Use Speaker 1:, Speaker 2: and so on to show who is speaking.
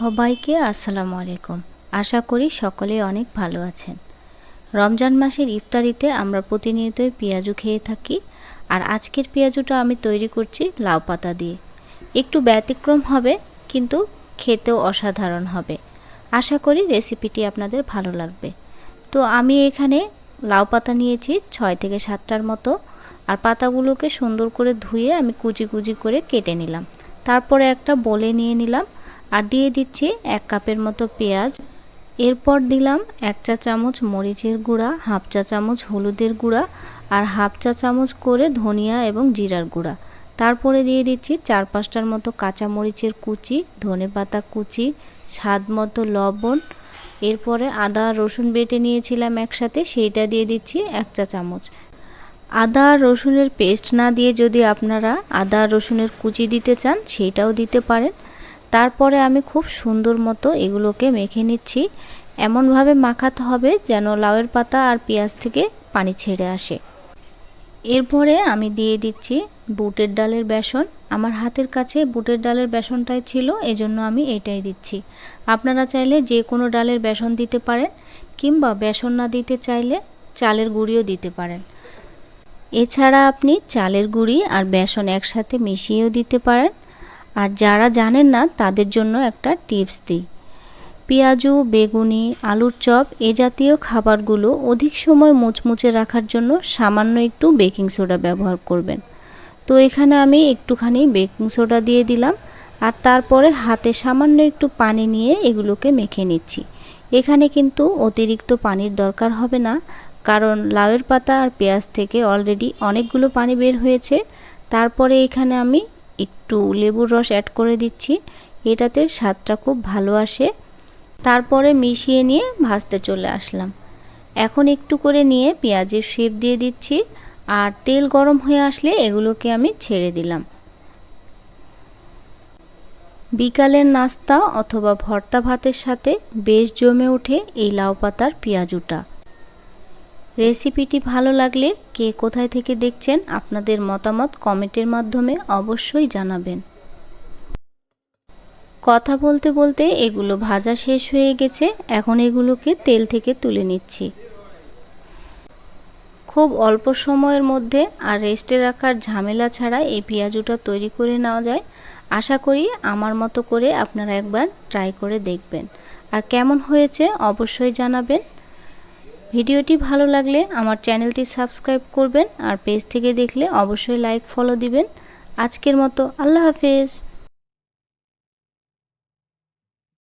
Speaker 1: সবাইকে আসসালামু আলাইকুম। আশা করি সকলে অনেক ভালো আছেন। রমজান মাসের ইফতারিতে আমরা প্রতিনিয়তই পেঁয়াজু খেয়ে থাকি আর আজকের পেঁয়াজুটা আমি তৈরি করছি লাউ পাতা দিয়ে। একটু ব্যতিক্রম হবে, কিন্তু খেতেও অসাধারণ হবে। আশা করি রেসিপিটি আপনাদের ভালো লাগবে। তো আমি এখানে লাউ পাতা নিয়েছি ছয় থেকে সাতটার মতো আর পাতাগুলোকে সুন্দর করে ধুয়ে আমি কুচি কুচি করে কেটে নিলাম। তারপরে একটা বলে নিয়ে নিলাম। আর দিয়ে দিচ্ছি এক কাপের মতো পেঁয়াজ। এরপর দিলাম এক চা চামচ মরিচের গুঁড়া, হাফ চা চামচ হলুদের গুঁড়া আর হাফ চা চামচ করে ধনিয়া এবং জিরার গুঁড়া। তারপরে দিয়ে দিচ্ছি চার পাঁচটার মতো কাঁচা মরিচের কুচি, ধনে পাতা কুচি, স্বাদ মতো লবণ। এরপরে আদা রসুন বেটে নিয়েছিলাম একসাথে, সেইটা দিয়ে দিচ্ছি এক চা চামচ। আদা আর রসুনের পেস্ট না দিয়ে যদি আপনারা আদা রসুনের কুচি দিতে চান, সেইটাও দিতে পারেন। তারপরে আমি খুব সুন্দর মতো এগুলোকে মেখে নিচ্ছি। এমনভাবে মাখাতে হবে যেন লাউয়ের পাতা আর পেঁয়াজ থেকে পানি ছেড়ে আসে। এরপরে আমি দিয়ে দিচ্ছি বুটের ডালের বেসন। আমার হাতের কাছে বুটের ডালের বেসনটাই ছিল, এজন্য আমি এটাই দিচ্ছি। আপনারা চাইলে যে কোনো ডালের বেসন দিতে পারেন, কিংবা বেসন না দিতে চাইলে চালের গুঁড়িও দিতে পারেন। এছাড়া আপনি চালের গুঁড়ি আর বেসন একসাথে মিশিয়েও দিতে পারেন। আর যারা জানেন না, তাদের জন্য একটা টিপস দিই। পেঁয়াজু, বেগুনি, আলুর চপ এ জাতীয় খাবারগুলো অধিক সময় মুচমুচে রাখার জন্য সামান্য একটু বেকিং সোডা ব্যবহার করবেন। তো এখানে আমি একটুখানি বেকিং সোডা দিয়ে দিলাম আর তারপরে হাতে সামান্য একটু পানি নিয়ে এগুলোকে মেখে নিচ্ছি। এখানে কিন্তু অতিরিক্ত পানির দরকার হবে না, কারণ লাউয়ের পাতা আর পেঁয়াজ থেকে অলরেডি অনেকগুলো পানি বের হয়েছে। তারপরে এখানে আমি একটু লেবুর রস অ্যাড করে দিচ্ছি। এটাতে স্বাদটা খুব ভালো আসে। তারপরে মিশিয়ে নিয়ে ভাজতে চলে আসলাম। এখন একটু করে নিয়ে পেঁয়াজের শেপ দিয়ে দিচ্ছি আর তেল গরম হয়ে আসলে এগুলোকে আমি ছেড়ে দিলাম। বিকালের নাস্তা অথবা ভর্তা ভাতের সাথে বেশ জমে ওঠে এই লাউ পাতার পেঁয়াজুটা রেসিপিটি ভালো লাগলে কে কোথায় থেকে দেখছেন আপনাদের মতামত কমেন্টের মাধ্যমে অবশ্যই জানাবেন। কথা বলতে বলতে এগুলো ভাজা শেষ হয়ে গেছে, এখন এগুলোকে তেল থেকে তুলে নিচ্ছি। খুব অল্প সময়ের মধ্যে আর রেস্টে রাখার ঝামেলা ছাড়া এই পেঁয়াজুটা তৈরি করে নেওয়া যায়। আশা করি আমার মতো করে আপনারা একবার ট্রাই করে দেখবেন। আর কেমন হয়েছে অবশ্যই জানাবেন। ভিডিওটি ভালো লাগলে আমার চ্যানেলটি সাবস্ক্রাইব করবেন আর পেজ থেকে দেখলে অবশ্যই লাইক, ফলো দিবেন। আজকের মতো আল্লাহ হাফেজ।